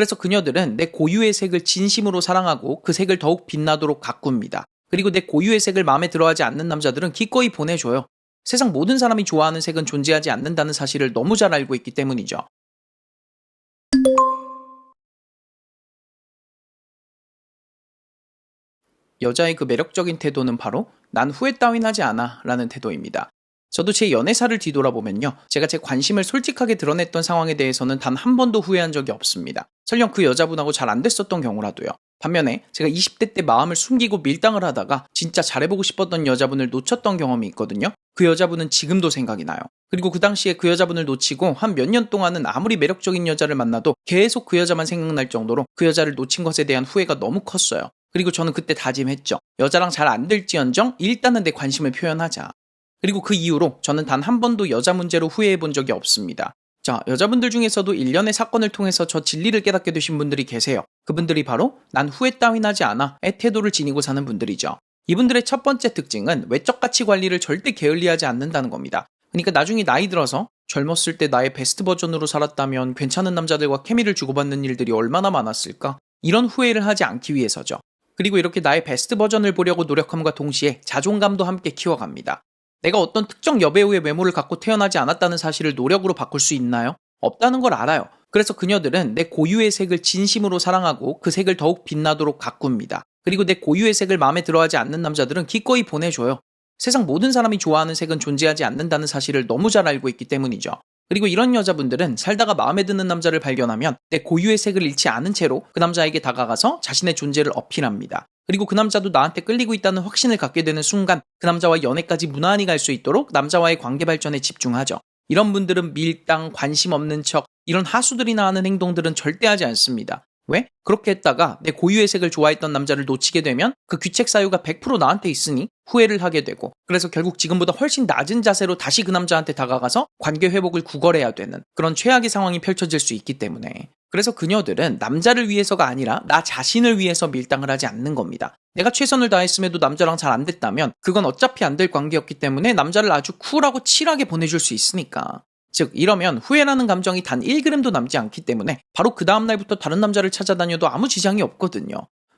그래서 그녀들은 내 고유의 색을 진심으로 사랑하고 그 색을 더욱 빛나도록 가꿉니다. 그리고 내 고유의 색을 마음에 들어하지 않는 남자들은 기꺼이 보내줘요. 세상 모든 사람이 좋아하는 색은 존재하지 않는다는 사실을 너무 잘 알고 있기 때문이죠. 여자의 그 매력적인 태도는 바로 난 후회 따윈 하지 않아 라는 태도입니다. 저도 제 연애사를 뒤돌아보면요. 제가 제 관심을 솔직하게 드러냈던 상황에 대해서는 단 한 번도 후회한 적이 없습니다. 설령 그 여자분하고 잘 안 됐었던 경우라도요. 반면에 제가 20대 때 마음을 숨기고 밀당을 하다가 진짜 잘해보고 싶었던 여자분을 놓쳤던 경험이 있거든요. 그 여자분은 지금도 생각이 나요. 그리고 그 당시에 그 여자분을 놓치고 한 몇 년 동안은 아무리 매력적인 여자를 만나도 계속 그 여자만 생각날 정도로 그 여자를 놓친 것에 대한 후회가 너무 컸어요. 그리고 저는 그때 다짐했죠. 여자랑 잘 안 될지언정 일단은 내 관심을 표현하자. 그리고 그 이후로 저는 단 한 번도 여자 문제로 후회해 본 적이 없습니다. 자, 여자분들 중에서도 일련의 사건을 통해서 저 진리를 깨닫게 되신 분들이 계세요. 그분들이 바로 난 후회 따윈 하지 않아 의 태도를 지니고 사는 분들이죠. 이분들의 첫 번째 특징은 외적 가치 관리를 절대 게을리하지 않는다는 겁니다. 그러니까 나중에 나이 들어서 젊었을 때 나의 베스트 버전으로 살았다면 괜찮은 남자들과 케미를 주고받는 일들이 얼마나 많았을까? 이런 후회를 하지 않기 위해서죠. 그리고 이렇게 나의 베스트 버전을 보려고 노력함과 동시에 자존감도 함께 키워갑니다. 내가 어떤 특정 여배우의 외모를 갖고 태어나지 않았다는 사실을 노력으로 바꿀 수 있나요? 없다는 걸 알아요. 그래서 그녀들은 내 고유의 색을 진심으로 사랑하고 그 색을 더욱 빛나도록 가꿉니다. 그리고 내 고유의 색을 마음에 들어하지 않는 남자들은 기꺼이 보내줘요. 세상 모든 사람이 좋아하는 색은 존재하지 않는다는 사실을 너무 잘 알고 있기 때문이죠. 그리고 이런 여자분들은 살다가 마음에 드는 남자를 발견하면 내 고유의 색을 잃지 않은 채로 그 남자에게 다가가서 자신의 존재를 어필합니다. 그리고 그 남자도 나한테 끌리고 있다는 확신을 갖게 되는 순간 그 남자와 연애까지 무난히 갈 수 있도록 남자와의 관계 발전에 집중하죠. 이런 분들은 밀당, 관심 없는 척, 이런 하수들이나 하는 행동들은 절대 하지 않습니다. 왜? 그렇게 했다가 내 고유의 색을 좋아했던 남자를 놓치게 되면 그 귀책 사유가 100% 나한테 있으니 후회를 하게 되고 그래서 결국 지금보다 훨씬 낮은 자세로 다시 그 남자한테 다가가서 관계 회복을 구걸해야 되는 그런 최악의 상황이 펼쳐질 수 있기 때문에 그래서 그녀들은 남자를 위해서가 아니라 나 자신을 위해서 밀당을 하지 않는 겁니다. 내가 최선을 다했음에도 남자랑 잘 안 됐다면 그건 어차피 안 될 관계였기 때문에 남자를 아주 쿨하고 칠하게 보내줄 수 있으니까 즉 이러면 후회라는 감정이 단 1g도 남지 않기 때문에 바로 그 다음날부터 다른 남자를 찾아다녀도 아무 지장이 없거든요.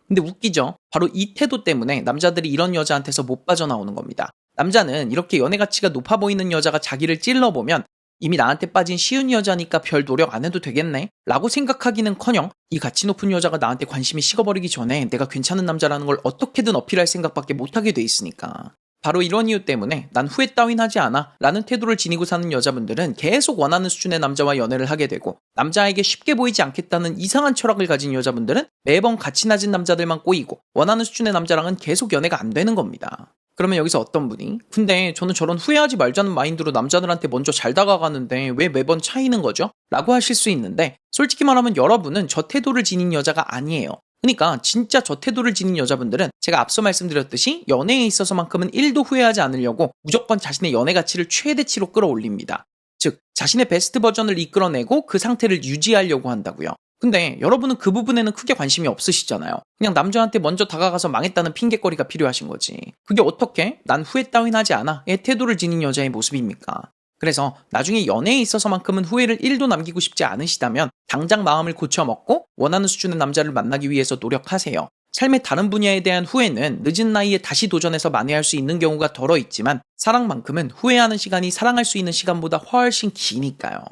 근데 웃기죠? 바로 이 태도 때문에 남자들이 이런 여자한테서 못 빠져나오는 겁니다. 남자는 이렇게 연애 가치가 높아 보이는 여자가 자기를 찔러보면 이미 나한테 빠진 쉬운 여자니까 별 노력 안 해도 되겠네? 라고 생각하기는 커녕 이 가치 높은 여자가 나한테 관심이 식어버리기 전에 내가 괜찮은 남자라는 걸 어떻게든 어필할 생각밖에 못하게 돼 있으니까. 바로 이런 이유 때문에 난 후회 따윈 하지 않아 라는 태도를 지니고 사는 여자분들은 계속 원하는 수준의 남자와 연애를 하게 되고 남자에게 쉽게 보이지 않겠다는 이상한 철학을 가진 여자분들은 매번 가치 낮은 남자들만 꼬이고 원하는 수준의 남자랑은 계속 연애가 안 되는 겁니다. 그러면 여기서 어떤 분이 근데 저는 저런 후회하지 말자는 마인드로 남자들한테 먼저 잘 다가가는데 왜 매번 차이는 거죠? 라고 하실 수 있는데 솔직히 말하면 여러분은 저 태도를 지닌 여자가 아니에요. 그러니까 진짜 저 태도를 지닌 여자분들은 제가 앞서 말씀드렸듯이 연애에 있어서만큼은 1도 후회하지 않으려고 무조건 자신의 연애 가치를 최대치로 끌어올립니다. 즉, 자신의 베스트 버전을 이끌어내고 그 상태를 유지하려고 한다고요. 근데 여러분은 그 부분에는 크게 관심이 없으시잖아요. 그냥 남자한테 먼저 다가가서 망했다는 핑계거리가 필요하신 거지. 그게 어떻게 난 후회 따윈 하지 않아 의 태도를 지닌 여자의 모습입니까? 그래서 나중에 연애에 있어서만큼은 후회를 1도 남기고 싶지 않으시다면 당장 마음을 고쳐먹고 원하는 수준의 남자를 만나기 위해서 노력하세요. 삶의 다른 분야에 대한 후회는 늦은 나이에 다시 도전해서 만회할 수 있는 경우가 덜어 있지만 사랑만큼은 후회하는 시간이 사랑할 수 있는 시간보다 훨씬 기니까요.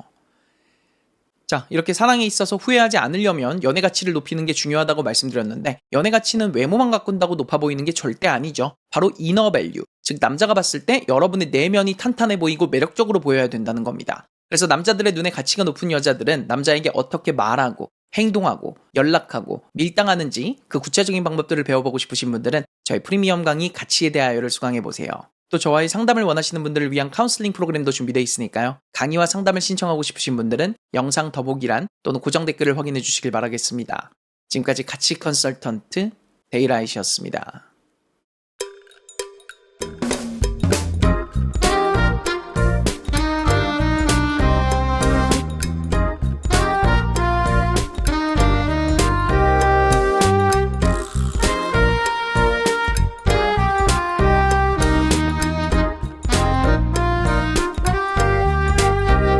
자, 이렇게 사랑에 있어서 후회하지 않으려면 연애 가치를 높이는 게 중요하다고 말씀드렸는데 연애 가치는 외모만 가꾼다고 높아 보이는 게 절대 아니죠. 바로 이너 밸류, 즉 남자가 봤을 때 여러분의 내면이 탄탄해 보이고 매력적으로 보여야 된다는 겁니다. 그래서 남자들의 눈에 가치가 높은 여자들은 남자에게 어떻게 말하고 행동하고 연락하고 밀당하는지 그 구체적인 방법들을 배워보고 싶으신 분들은 저희 프리미엄 강의 가치에 대하여를 수강해 보세요. 또 저와의 상담을 원하시는 분들을 위한 카운슬링 프로그램도 준비되어 있으니까요. 강의와 상담을 신청하고 싶으신 분들은 영상 더보기란 또는 고정 댓글을 확인해 주시길 바라겠습니다. 지금까지 가치 컨설턴트 데이라이시였습니다.